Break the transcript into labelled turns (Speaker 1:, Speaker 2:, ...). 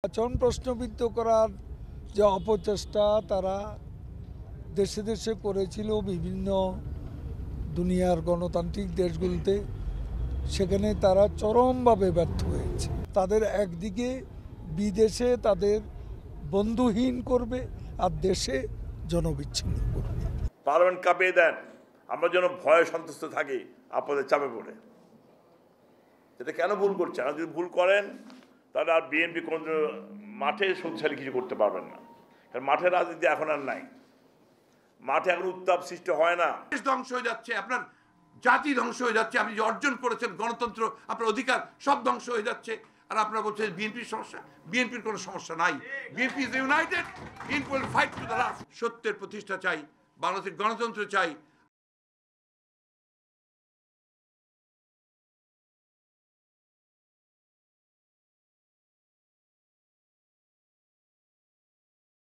Speaker 1: নির্বাচন প্রশ্নবিদ্ধ করার যে অপচেষ্টা তারা দেশে দেশে করেছিল বিভিন্ন দুনিয়ার গণতান্ত্রিক দেশগুলিতে, সেখানে তারা চরমভাবে ব্যর্থ হয়েছে। তাদের একদিকে বিদেশে তাদের বন্ধুহীন করবে আর দেশে জনবিচ্ছিন্ন করবে।
Speaker 2: পার্লামেন্ট কাঁপিয়ে দেন, আমরা যেন ভয়ে সন্তুষ্ট থাকি, আপনাদের চাপে পড়ে। এটা কেন ভুল করছে যদি ভুল করেন তাহলে আর বিএনপি কোন মাঠে শক্তিশালী কিছু করতে পারবেন না। কারণ মাঠের রাজনীতি এখন আর নাই। মাঠে এখন উত্তাপ সৃষ্টি হয় না।
Speaker 3: ধ্বংস হয়ে যাচ্ছে, আপনার জাতি ধ্বংস হয়ে যাচ্ছে, আপনি যে অর্জন করেছেন, গণতন্ত্র, আপনার অধিকার সব ধ্বংস হয়ে যাচ্ছে। আর আপনারা বলছেন বিএনপির সমস্যা, বিএনপির কোনো সমস্যা নাই। BNP united BNP fight to the সত্যের প্রতিষ্ঠা চাই, বাংলাদেশের গণতন্ত্র চাই